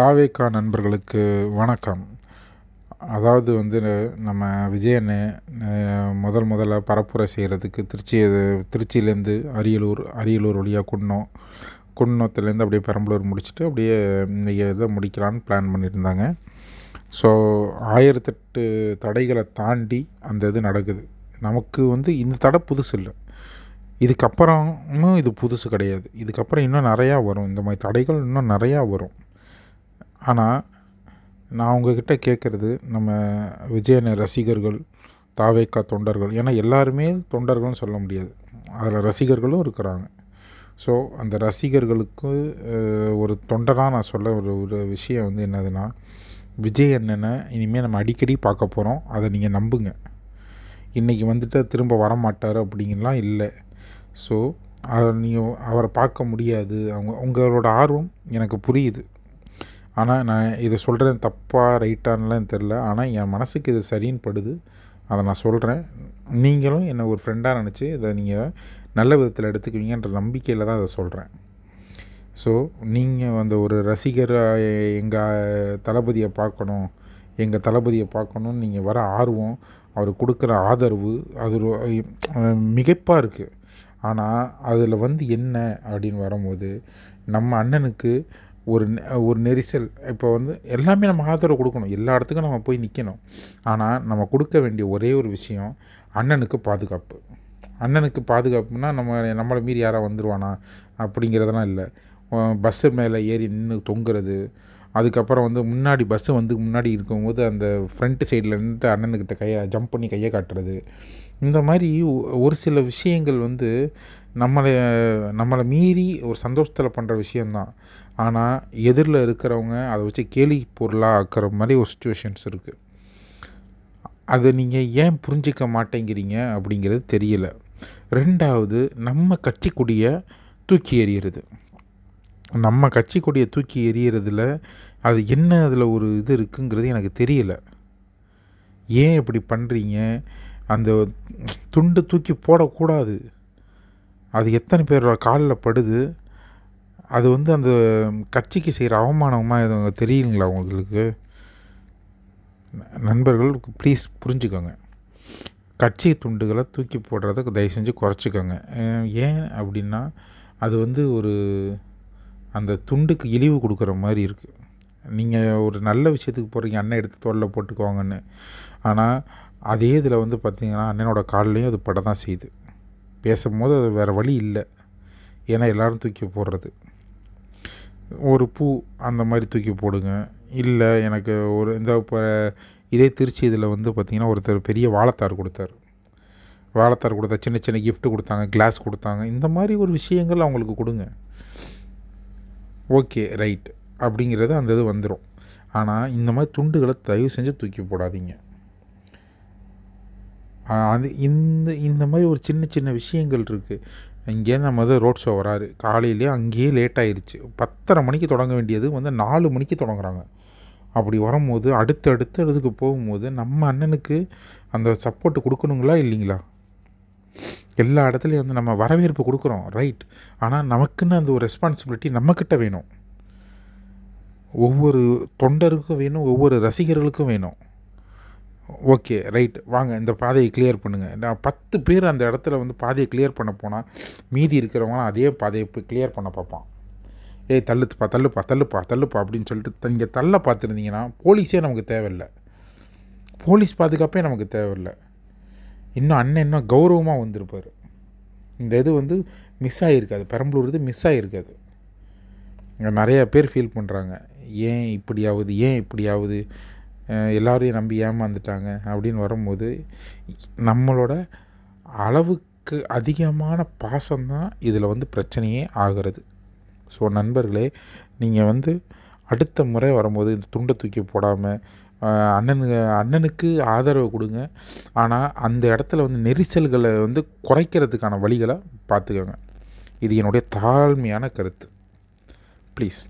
தாவேக்கா நண்பர்களுக்கு வணக்கம். அதாவது வந்து நம்ம விஜயன் முதல் முதல்ல பரப்புரை செய்கிறதுக்கு திருச்சி திருச்சியிலேருந்து அரியலூர் அரியலூர் வழியாக குன்னம் குன்னத்துலேருந்து அப்படியே பெரம்பலூர் முடிச்சுட்டு அப்படியே இன்றைக்கி இதை முடிக்கலான்னு பிளான் பண்ணியிருந்தாங்க. ஸோ ஆயிரத்தெட்டு தடைகளை தாண்டி அந்த இது நடக்குது. நமக்கு வந்து இந்த தடை புதுசு இல்லை. இதுக்கப்புறமும் இது புதுசு கிடையாது. இதுக்கப்புறம் இன்னும் நிறையா வரும். இந்த மாதிரி தடைகள் இன்னும் நிறையா வரும். ஆனால் நான் உங்ககிட்ட கேட்குறது நம்ம விஜயன ரசிகர்கள் தாவேக்கா தொண்டர்கள் ஏன்னா எல்லாருமே தொண்டர்கள்னு சொல்ல முடியாது. அதில் ரசிகர்களும் இருக்கிறாங்க. ஸோ அந்த ரசிகர்களுக்கு ஒரு தொண்டராக நான் சொல்ல ஒரு ஒரு விஷயம் வந்து என்னதுன்னா விஜய் அண்ணனை இனிமேல் நம்ம அடிக்கடி பார்க்க போகிறோம் அதை நீங்கள் நம்புங்க. இன்றைக்கி வந்துட்டு திரும்ப வரமாட்டார் அப்படிங்கலாம் இல்லை. ஸோ நீங்கள் அவரை பார்க்க முடியாது. அவங்க உங்களோட ஆர்வம் எனக்கு புரியுது. ஆனால் நான் இதை சொல்கிறேன் தப்பாக ரைட்டான்லாம் தெரில ஆனால் என் மனசுக்கு இது சரின்னு படுது. அதை நான் சொல்கிறேன் நீங்களும் என்னை ஒரு ஃப்ரெண்டாக நினச்சி இதை நீங்கள் நல்ல விதத்தில் எடுத்துக்குவீங்கன்ற நம்பிக்கையில் தான் அதை சொல்கிறேன் ஸோ நீங்கள் அந்த ஒரு ரசிகராக எங்கள் தளபதியை பார்க்கணும். எங்கள் தளபதியை பார்க்கணுன்னு நீங்கள் வர ஆர்வம் அவர் கொடுக்குற ஆதரவு அது மிகப்பாக இருக்குது ஆனால் அதில் வந்து என்ன அப்படின்னு வரும்போது நம்ம அண்ணனுக்கு ஒரு ஒரு நெரிசல். இப்போ வந்து எல்லாமே நம்ம ஆதரவு கொடுக்கணும். எல்லா இடத்துக்கும் நம்ம போய் நிற்கணும் ஆனால் நம்ம கொடுக்க வேண்டிய ஒரே ஒரு விஷயம் அண்ணனுக்கு பாதுகாப்பு. அண்ணனுக்கு பாதுகாப்புனா நம்ம நம்மளை மீறி யாராக வந்துடுவானா அப்படிங்கிறதெல்லாம் இல்லை. பஸ்ஸு மேலே ஏறி நின்று தொங்குறது அதுக்கப்புறம் வந்து முன்னாடி பஸ்ஸு வந்து முன்னாடி இருக்கும்போது அந்த ஃப்ரண்ட் சைடில் நின்றுட்டு அண்ணனுக்கிட்ட கையை ஜம்ப் பண்ணி கையை காட்டுறது. இந்த மாதிரி ஒரு சில விஷயங்கள் வந்து நம்மளை நம்மளை மீறி ஒரு சந்தோஷத்தில் பண்ணுற விஷயந்தான் ஆனால் எதிரில் இருக்கிறவங்க அதை வச்சு கேலி பொருளாக ஆக்கிற மாதிரி ஒரு சுச்சுவேஷன்ஸ் இருக்குது அதை நீங்கள் ஏன் புரிஞ்சிக்க மாட்டேங்கிறீங்க அப்படிங்கிறது தெரியல. ரெண்டாவது நம்ம கட்சி தூக்கி எறிகிறது நம்ம கட்சி கொடியை தூக்கி எறிகிறதுல அது என்ன அதில் ஒரு இது இருக்குங்கிறது எனக்கு தெரியலை. ஏன் இப்படி பண்ணுறீங்க அந்த துண்டு தூக்கி போடக்கூடாது. அது எத்தனை பேர் காலில் படுது? அது வந்து அந்த கட்சிக்கு செய்கிற அவமானமாக எதுவும் தெரியுங்களா உங்களுக்கு? நண்பர்கள் ப்ளீஸ் புரிஞ்சுக்கோங்க. கட்சி துண்டுகளை தூக்கி போடுறத தயவு செஞ்சு குறைச்சிக்கோங்க. ஏன் அப்படின்னா அது வந்து ஒரு அந்த துண்டுக்கு இழிவு கொடுக்குற மாதிரி இருக்குது நீங்கள் ஒரு நல்ல விஷயத்துக்கு போகிறீங்க அண்ணன் எடுத்து தோளில் போட்டுக்கோங்கன்னு ஆனால் அதே இதில் வந்து பார்த்திங்கன்னா அண்ணனோட கால்லையும் அது பட தான் செய்யுது பேசும்போது அது வேறு வழி இல்லை. ஏன்னா எல்லோரும் தூக்கி போடுறது. ஒரு பூ அந்த மாதிரி தூக்கி போடுங்க. இல்லை எனக்கு ஒரு இந்த இப்போ இதே திருச்சி இதில் வந்து பார்த்திங்கன்னா ஒருத்தர் பெரிய வாழைத்தார் கொடுத்தாரு. வாழைத்தார் கொடுத்தா சின்ன சின்ன கிஃப்ட்டு கொடுத்தாங்க கிளாஸ் கொடுத்தாங்க. இந்த மாதிரி ஒரு விஷயங்கள் அவங்களுக்கு கொடுங்க. ஓகே ரைட் அப்படிங்கிறது அந்த இது வந்துடும் ஆனால் இந்த மாதிரி துண்டுகளை தயவு செஞ்சு தூக்கி போடாதீங்க. அது இந்த இந்த மாதிரி ஒரு சின்ன சின்ன விஷயங்கள் இருக்குது இங்கேருந்து நம்ம வந்து ரோட் ஷோ வராரு. காலையிலேயே அங்கேயே லேட் ஆயிடுச்சு பத்தரை மணிக்கு தொடங்க வேண்டியது வந்து நாலு மணிக்கு தொடங்குறாங்க. அப்படி வரும்போது அடுத்து அடுத்த இதுக்கு போகும்போது நம்ம அண்ணனுக்கு அந்த சப்போர்ட்டு கொடுக்கணுங்களா இல்லைங்களா? எல்லா இடத்துலையும் வந்து நம்ம வரவேற்பு கொடுக்குறோம் ரைட் ஆனால் நமக்குன்னு அந்த ஒரு ரெஸ்பான்சிபிலிட்டி நம்மக்கிட்ட வேணும். ஒவ்வொரு தொண்டருக்கும் வேணும் ஒவ்வொரு ரசிகர்களுக்கும் வேணும். ஓகே ரைட் வாங்க இந்த பாதையை கிளியர் பண்ணுங்கள் நான் பத்து பேர் அந்த இடத்துல வந்து பாதையை கிளியர் பண்ண போனால் மீதி இருக்கிறவங்களாம் அதே பாதையை இப்போ கிளியர் பண்ண பார்ப்பான். ஏய் தள்ளுப்பா தள்ளுப்பா தள்ளுப்பா தள்ளுப்பா அப்படின்னு சொல்லிட்டு இங்கே தள்ள பார்த்துருந்தீங்கன்னா போலீஸே நமக்கு தேவையில்லை. போலீஸ் பாதுகாப்பே நமக்கு தேவையில்லை. இன்னும் அண்ணன் இன்னும் கௌரவமாக வந்திருப்பார். இந்த இது வந்து மிஸ் ஆகிருக்காது பெரம்பலூர் இது மிஸ் ஆகிருக்காது இங்கே நிறையா பேர் ஃபீல் பண்ணுறாங்க ஏன் இப்படி ஆகுது ஏன் இப்படி ஆகுது எல்லோரையும் நம்பி ஏமாந்துட்டாங்க அப்படின்னு வரும்போது நம்மளோட அளவுக்கு அதிகமான பாசம்தான் இதில் வந்து பிரச்சனையே ஆகிறது. ஸோ நண்பர்களே நீங்கள் வந்து அடுத்த முறை வரும்போது இந்த துண்டை தூக்கி போடாமல் அண்ணனுங்க அண்ணனுக்கு ஆதரவு கொடுங்க. ஆனால் அந்த இடத்துல வந்து நெரிசல்களை வந்து குறைக்கிறதுக்கான வழிகளை பார்த்துக்கோங்க. இது என்னுடைய தாழ்மையான கருத்து. ப்ளீஸ்